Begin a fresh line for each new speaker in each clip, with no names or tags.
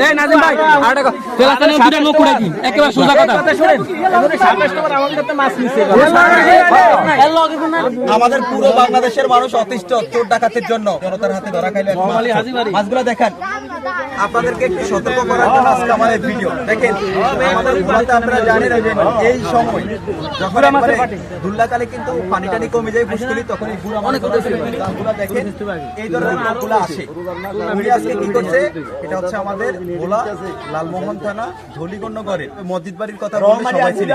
এই নাজিম ভাই আর দেখো দুটো লোক উড়াই দিন একেবারে সোজা কথা
আমাদের পুরো বাংলাদেশের মানুষ অতিষ্ঠ চোর ডাকাতের জন্য জনতার হাতে ধরা খাইলে মাছগুলো দেখেন আপনাদেরকে একটু সতর্ক করার জন্য আজকে আমার এই ভিডিও দেখেন আমাদের আপনারা জানেন যে এই সময় যখন একবারে দুল্লাকালে কিন্তু পানি টানি কমে যায় পুষ্করি তখন এই বুড়া অনেক দেখেন এই ধরনের লোকগুলো আসে আজকে কি করছে এটা হচ্ছে আমাদের ভোলা লালমোহন থানা ধলিগণ্যগড়ের মসজিদ বাড়ির কথা বললে সবাই চিনে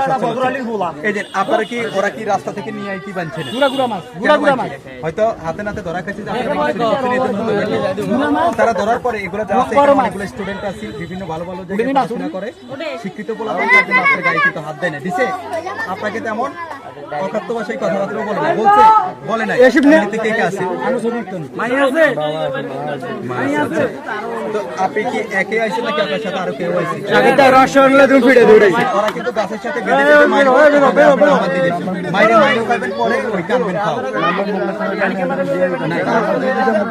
এই যে আপনারা কি ওরা কি রাস্তা থেকে নিয়ে কি বানছেন হয়তো হাতে নাতে ধরা। তারা ধরার পরে এগুলো যারা অনেকগুলো স্টুডেন্ট আছে বিভিন্ন ভালো ভালো জায়গায় পড়াশোনা করে। শিক্ষিত আপনার গাড়ি কিন্তু হাত দেয় না। দিছে? আপনাকে তেমন অকাত্য ভাষায় কথাবার্তা বলে না। বলছে বলে না এমনিতে কে কে আছে? মাই আছে? তো আপনি কি একে আইছেন নাকি আপনার সাথে আরও কেউ আইছে? ওরা কিন্তু গাছের সাথে বেঁধে বেঁধে মাইরে মাইরে মাইরে খাবেন পরে ওই কানবেন খাও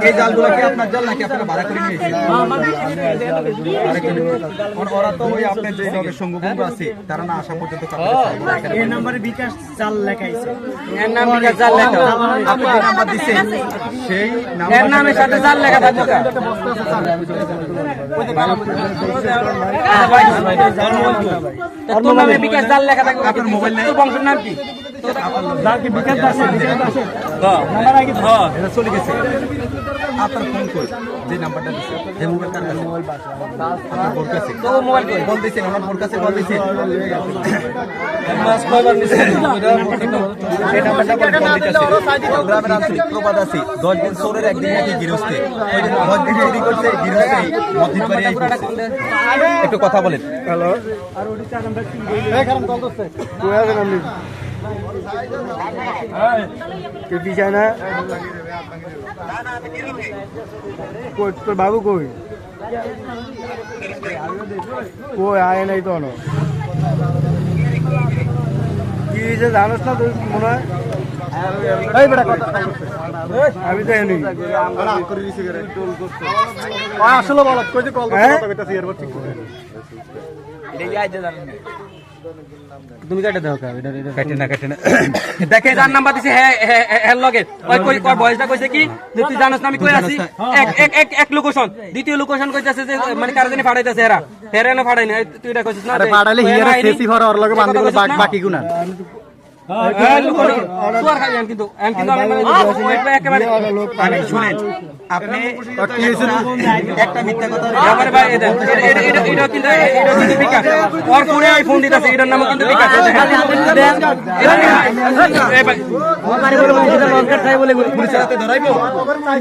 এই জালগুলো কি আপনার জাল নাকি আপনারা ভাড়া করে নিয়েছেন ভাড়া করে নিয়েছেন। ওর- ওরা তো ওই আপনার যে নগর আছে তারা না আসা পর্যন্ত এই নাম্বারে বিকাশ জাল লেখাইছে।
এর নাম জাল লেখা?
আপনি যে নাম্বার দিচ্ছেন সেই
এর নামের সাথে জাল লেখা থাকবে তোর নামে বিকাশ জাল লেখা থাকবে।
আপনার মোবাইল
তোর বংশের নাম কি?
এটা চলে গেছে। আপনার ফোন কই? যে নাম্বারটা দিছে। যে মোবাইল কার কাছে আপনার বোর কাছে।
তো মোবাইল কই?
বল দিছেন আমার বোর কাছে বল দিছেন এই নাম্বারটা বলে ফোন দিতেছে গ্রামের আঞ্চলিক প্রবাদ আছে দশ দিন সোরের একদিন নাকি গৃহস্থে। ওই দিন দশ দিন চুরি করছে গৃহস্থে মসজিদ বাড়ি আই একটু কথা বলেন।
তোর বাবু কই? কই আয় নাই তো। কি হয়েছে জানোস না তুই মনে হয়? আমি তো এমনি। আসলে বল কই যে কল করতে এরপর ঠিক
তুমি কাটে দাও কা এটা এটা
কাটে না কাটে না।
দেখে যার নাম্বার দিছে হ্যাঁ হ্যাঁ হ্যাঁ লগে। ওই কই কই বয়সটা কইছে কি? তুই জানোস না আমি কই আছি? এক এক এক এক লোকেশন দ্বিতীয় লোকেশন কইতাছে যে মানে কার জানি ফাড়াইতাছে এরা হেরা না ফাড়াই না তুই এটা কইছিস না
পাড়ালে হিয়ারে সেসি ফর ওর লগে বান্ধি বাকি গুনা
মানে
আপনি একটা মিথ্যা কথা
এটা এটা এটা এটা কিন্তু এটা বিকাশ ওর ফোনে আই ফোন দিতাছে এটার নাম কিন্তু বিকাশ
পুলিশের হাতে ধরাইবো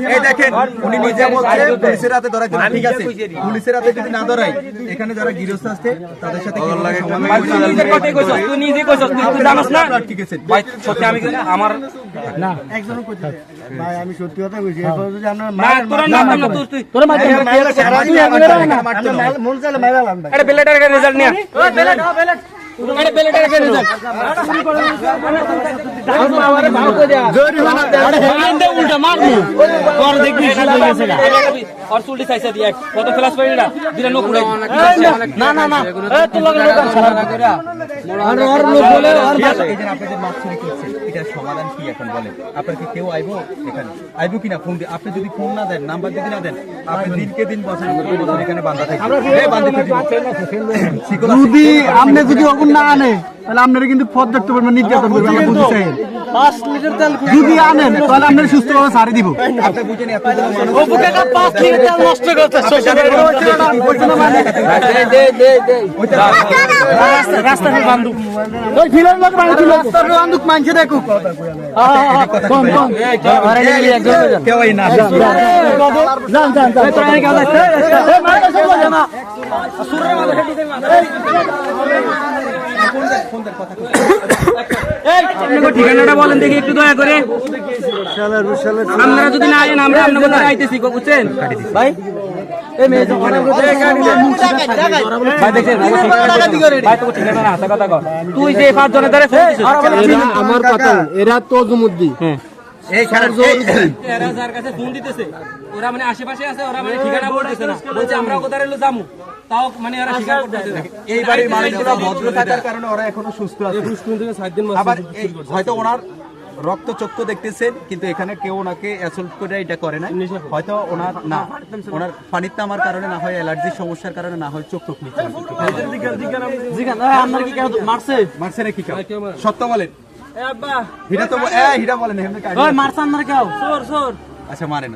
এই দেখেন উনি নিজে বলছে পুলিশের হাতে ধরাইতে ঠিক আছে পুলিশের হাতে যদি না ধরাই এখানে যারা গৃহস্থ আছে তাদের সাথে কি
তুই নিজের কথাই নিজে কইছস তুই তুই না
ঠিক আছে।
ভাই সত্যি আমি আমার
ভাই আমি সত্যি কথা কইছি এরপর যদি আপনার
না তোর নাম না তুই তুই
তোর মাঝে মন চাইলে মাইরা ভাই
আরে বেলেটার রেজাল্ট নিয়া। বেলেট হ বেলেট কে রেজাল্ট উল্টা মারবি দেখবি আর চুলটি চাইছে দিয়ে। কত না দিলা না না না এ লগে লোক আর ওর লোক বলে আর
এই যে আপনি মাছ চুরি করছেন এটার সমাধান কি এখন বলেন? আপনার কি কেউ আইবো এখানে? আইবো কিনা ফোন দিয়ে? আপনি যদি ফোন না দেন নাম্বার যদি না দেন আপনি দিনকে দিন বছর এখানে বান্ধা
যদি আপনি যদি অগুন না আনে তাহলে আপনারা কিন্তু পথ দেখতে পারবেন, নির্যাতন করবেন, আমরা বুঝতে চাই। যদি আনেন, তাহলে আপনারা সুস্থভাবে সারি দিব।
না
ঠিকানাটা বলেন দেখি একটু দয়া করে। আপনারা যদি না আইন আমরা আপনাদের দ্বারা আইতেছি বুঝছেন? ভাই? এই মেয়ে তো অনেক ভাই দেখছেন ভাই তো ঠিকানা না হাতে কথা কর তুই যে পাঁচ জনের দ্বারা
আমার কথা এরা তো জুমুদ্দি
এই
যার কাছে ফোন দিতেছে ওরা মানে আশেপাশে আছে ওরা মানে ঠিকানা বলতেছে না। বলছে আমরা কোথায় যামু। তাও মানে এরা স্বীকার করতেছে না।
এই বাড়ির মানুষগুলো ভদ্র থাকার কারণে ওরা এখনও সুস্থ আছে। আবার হয়তো ওনার রক্ত চক্ষু দেখতেছেন কিন্তু এখানে কেউ ওনাকে অ্যাসল্ট করে এটা করে না হয়তো ওনার না ওনার পানির কারণে না হয় অ্যালার্জির সমস্যার কারণে না হয় চোখ
মারছে?
মারছে নাকি কেউ? সত্য বলেন। হিরা তো হিরা বলেন আচ্ছা মারে না